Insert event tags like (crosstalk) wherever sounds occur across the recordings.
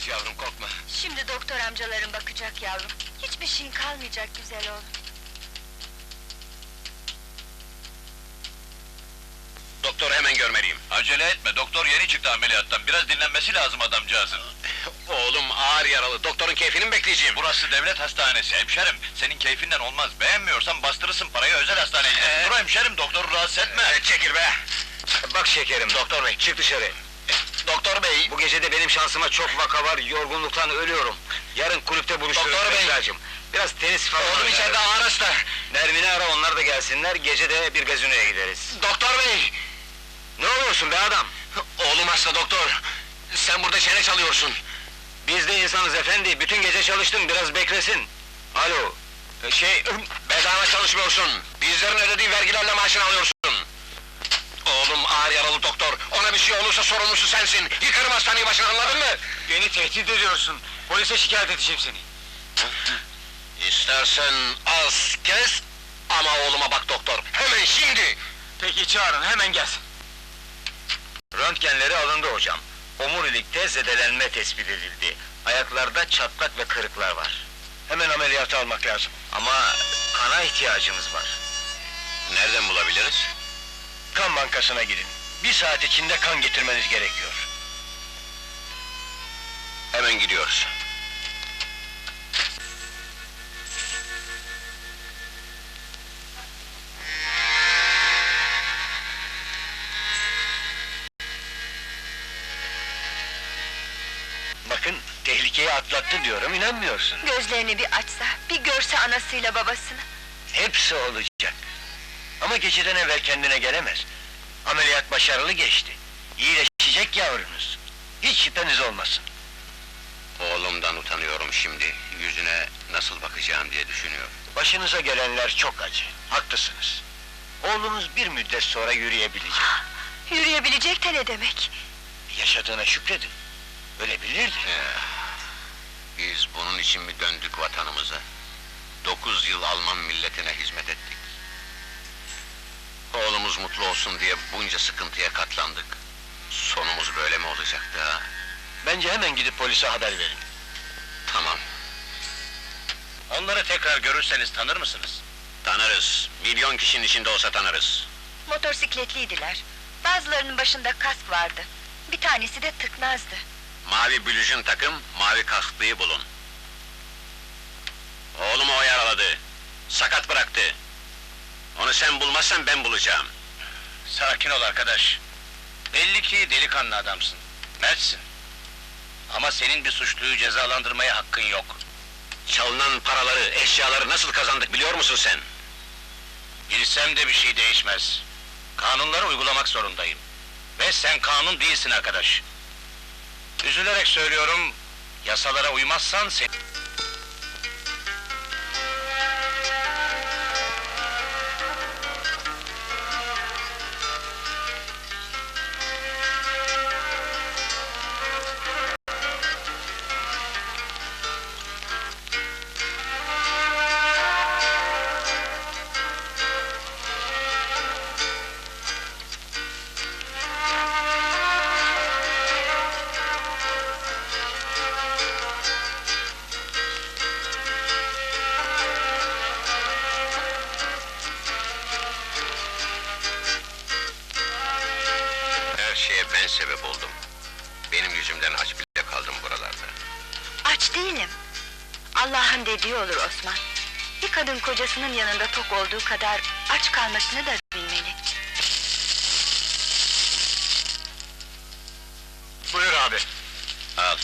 hallederiz yavrum, korkma. Şimdi doktor amcaların bakacak yavrum. Hiçbir şeyin kalmayacak güzel oğlum. Doktoru hemen görmeliyim. Acele etme, doktor yeni çıktı ameliyattan. Biraz dinlenmesi lazım adamcağızın. (laughs) Oğlum ağır yaralı, doktorun keyfini mi bekleyeceğim? Burası devlet hastanesi, hemşerim. Senin keyfinden olmaz. Beğenmiyorsan bastırırsın parayı, özel hastaneye. Ee? Dur hemşerim, doktoru rahatsız etme. Ee, çekil be! Bak şekerim, doktor bey, çık dışarı. Doktor bey! Bu gece de benim şansıma çok vaka var, yorgunluktan ölüyorum. Yarın kulüpte buluşuruz Doktor bey! Bekler'cim. Biraz tenis falan Oğlum oynarız. içeride ağır hasta. Nermin'i ara, onlar da gelsinler, gece de bir gazinoya gideriz. Doktor bey! Ne oluyorsun be adam? Oğlum hasta doktor. Sen burada çene çalıyorsun. Biz de insanız efendi, bütün gece çalıştım, biraz beklesin. Alo! Şey, bedava çalışmıyorsun. Bizlerin ödediği vergilerle maaşını alıyorsun. Ağır yaralı doktor, ona bir şey olursa sorumlusu sensin. Yıkarım hastaneyi başına, anladın mı? Beni tehdit ediyorsun. Polise şikayet edeceğim seni. İstersen az kes, ama oğluma bak doktor. Hemen şimdi! Peki çağırın, hemen gelsin. Röntgenleri alındı hocam. Omurilikte zedelenme tespit edildi. Ayaklarda çatlak ve kırıklar var. Hemen ameliyata almak lazım. Ama kana ihtiyacımız var. Nereden bulabiliriz? Kan bankasına gidin. Bir saat içinde kan getirmeniz gerekiyor. Hemen gidiyoruz. Bakın, tehlikeyi atlattı diyorum, inanmıyorsun. Gözlerini bir açsa, bir görse anasıyla babasını. Hepsi olacak. Ama geceden evvel kendine gelemez. Ameliyat başarılı geçti. İyileşecek yavrunuz. Hiç şüpheniz olmasın. Oğlumdan utanıyorum şimdi. Yüzüne nasıl bakacağım diye düşünüyorum. Başınıza gelenler çok acı. Haklısınız. Oğlunuz bir müddet sonra yürüyebilecek. Yürüyebilecek de ne demek? Yaşadığına şükredin. Ölebilirdi. Eh, Biz bunun için mi döndük vatanımıza? Dokuz yıl Alman milletine hizmet ettik. Oğlumuz mutlu olsun diye bunca sıkıntıya katlandık. Sonumuz böyle mi olacaktı ha? Bence hemen gidip polise haber verin. Tamam, Onları tekrar görürseniz tanır mısınız? tanırız. Milyon kişinin içinde olsa tanırız. Motosikletliydiler. Bazılarının başında kask vardı. Bir tanesi de tıknazdı. Mavi blüjün takım, mavi kasklıyı bulun. Oğlumu o yaraladı. Sakat bıraktı. Onu sen bulmazsan ben bulacağım. Sakin ol arkadaş. Belli ki delikanlı adamsın. Mertsin. Ama senin bir suçluyu cezalandırmaya hakkın yok. Çalınan paraları, eşyaları nasıl kazandık biliyor musun sen? Bilsem de bir şey değişmez. Kanunları uygulamak zorundayım. Ve sen kanun değilsin arkadaş. Üzülerek söylüyorum, yasalara uymazsan sen... Yüzümden aç bile kaldım buralarda. Aç değilim. Allah'ın dediği olur Osman. Bir kadın kocasının yanında tok olduğu kadar aç kalmasını da bilmeli. Buyur abi. Al,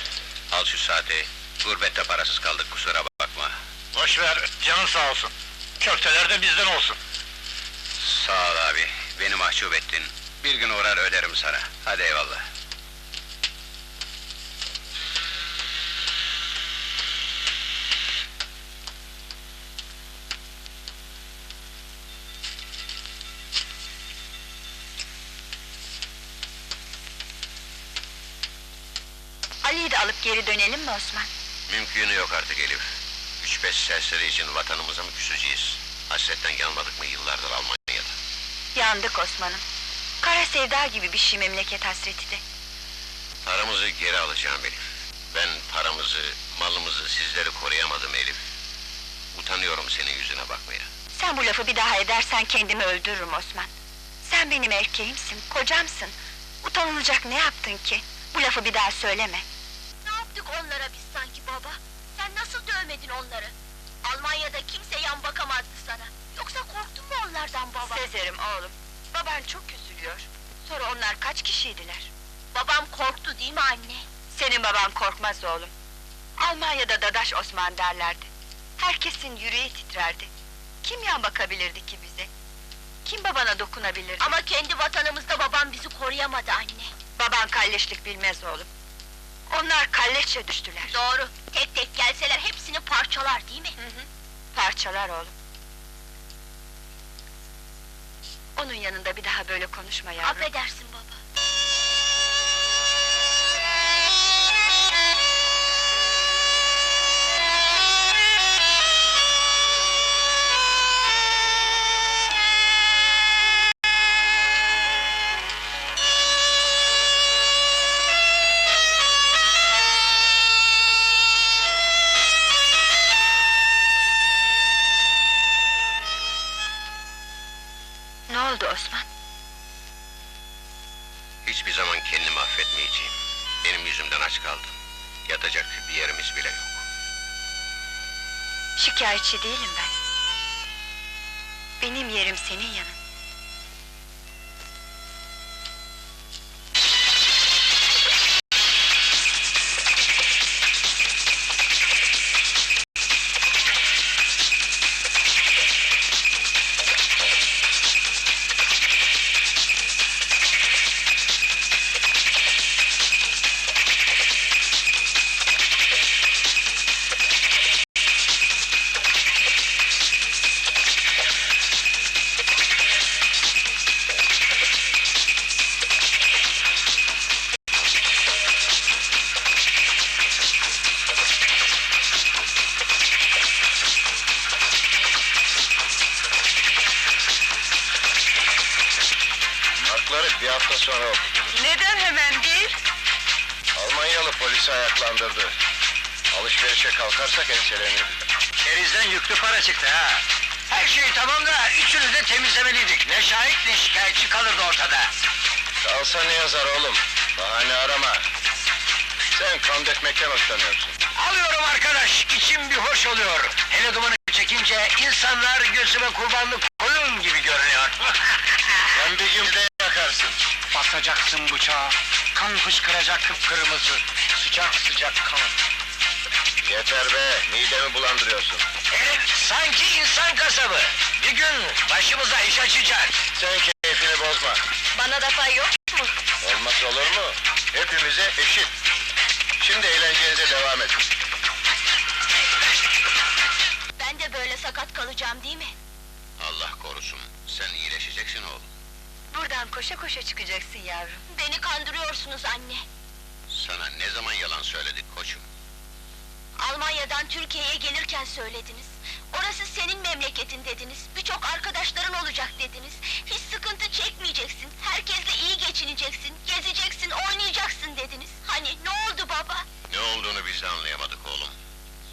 al şu saati. Gurbette parasız kaldık kusura bakma. Boş ver, canın sağ olsun. Köfteler de bizden olsun. Sağ ol abi, beni mahcup ettin. Bir gün uğrar öderim sana. Hadi eyvallah. Ali'yi de alıp geri dönelim mi Osman? Mümkünü yok artık Elif. Üç beş serseri için vatanımıza mı küseceğiz? Hasretten yanmadık mı yıllardır Almanya'da? Yandık Osman'ım. Kara sevda gibi bir şey memleket hasreti de. Paramızı geri alacağım Elif. Ben paramızı, malımızı, sizleri koruyamadım Elif. Utanıyorum senin yüzüne bakmaya. Sen bu lafı bir daha edersen kendimi öldürürüm Osman. Sen benim erkeğimsin, kocamsın. Utanılacak ne yaptın ki? Bu lafı bir daha söyleme. Yaptık onlara biz sanki baba? Sen nasıl dövmedin onları? Almanya'da kimse yan bakamazdı sana. Yoksa korktun mu onlardan baba? Sezer'im oğlum, baban çok üzülüyor. Sonra onlar kaç kişiydiler? Babam korktu değil mi anne? Senin baban korkmaz oğlum. Almanya'da Dadaş Osman derlerdi. Herkesin yüreği titrerdi. Kim yan bakabilirdi ki bize? Kim babana dokunabilirdi? Ama kendi vatanımızda babam bizi koruyamadı anne. baban kalleşlik bilmez oğlum. Onlar kalleşçe düştüler. Doğru. Tek tek gelseler hepsini parçalar değil mi? Parçalar oğlum. Onun yanında bir daha böyle konuşma yavrum. Affedersin baba. Yatacak bir yerimiz bile yok. Şikayetçi değilim ben. Benim yerim senin yanın. Sonra. Neden hemen değil? Almanyalı polisi ayaklandırdı. Alışverişe kalkarsak enselenir. Kerizden yüklü para çıktı ha. Her şey tamam da üçünü de temizlemeliydik. Ne şahit ne şikayetçi kalırdı ortada. Kalsa ne yazar oğlum? Bahane arama. Sen kan dökmekten hoşlanıyorsun. Alıyorum arkadaş, içim bir hoş oluyor. Hele dumanı çekince insanlar gözüme kurbanlık koyun gibi görünüyor. (laughs) Sen bir gün de yakarsın. Basacaksın bıçağı, kan fışkıracak kıpkırmızı, sıcak sıcak kan. Yeter be, midemi bulandırıyorsun. Herif sanki insan kasabı. Bir gün başımıza iş açacak. Sen keyfini bozma. Bana da pay yok mu? Olmaz olur mu? Hepimize eşit. Şimdi eğlencenize devam edin. Ben de böyle sakat kalacağım değil mi? Allah korusun. Sen iyileşeceksin oğlum. Buradan koşa koşa çıkacaksın yavrum. Beni kandırıyorsunuz anne. Sana ne zaman yalan söyledik koçum? Almanya'dan Türkiye'ye gelirken söylediniz. Orası senin memleketin dediniz. Birçok arkadaşların olacak dediniz. Hiç sıkıntı çekmeyeceksin. Herkesle iyi geçineceksin. Gezeceksin, oynayacaksın dediniz. Hani ne oldu baba? Ne olduğunu biz de anlayamadık oğlum.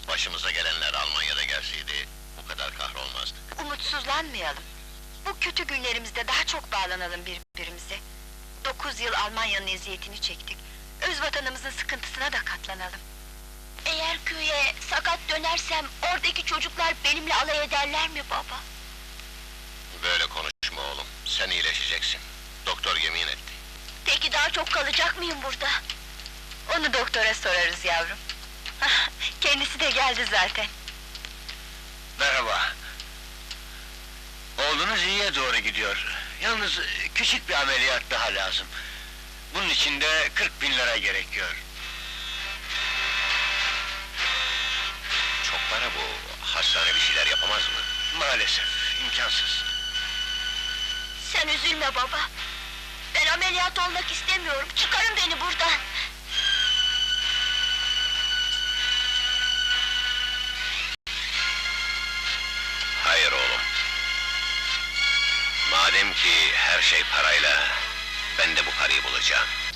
Başımıza gelenler Almanya'da gelseydi bu kadar kahrolmazdık. Umutsuzlanmayalım. Bu kötü günlerimizde daha çok bağlanalım birbirimize. Dokuz yıl Almanya'nın eziyetini çektik. Öz vatanımızın sıkıntısına da katlanalım. Eğer köye sakat dönersem oradaki çocuklar benimle alay ederler mi baba? Böyle konuşma oğlum. Sen iyileşeceksin. Doktor yemin etti. Peki daha çok kalacak mıyım burada? Onu doktora sorarız yavrum. (laughs) Kendisi de geldi zaten. Merhaba. İyiye doğru gidiyor. Yalnız e, küçük bir ameliyat daha lazım. Bunun için de 40 bin lira gerekiyor. Çok para bu. Hastane bir şeyler yapamaz mı? Maalesef, imkansız. Sen üzülme baba. Ben ameliyat olmak istemiyorum. Çıkarın beni buradan. Her şey parayla, ben de bu parayı bulacağım.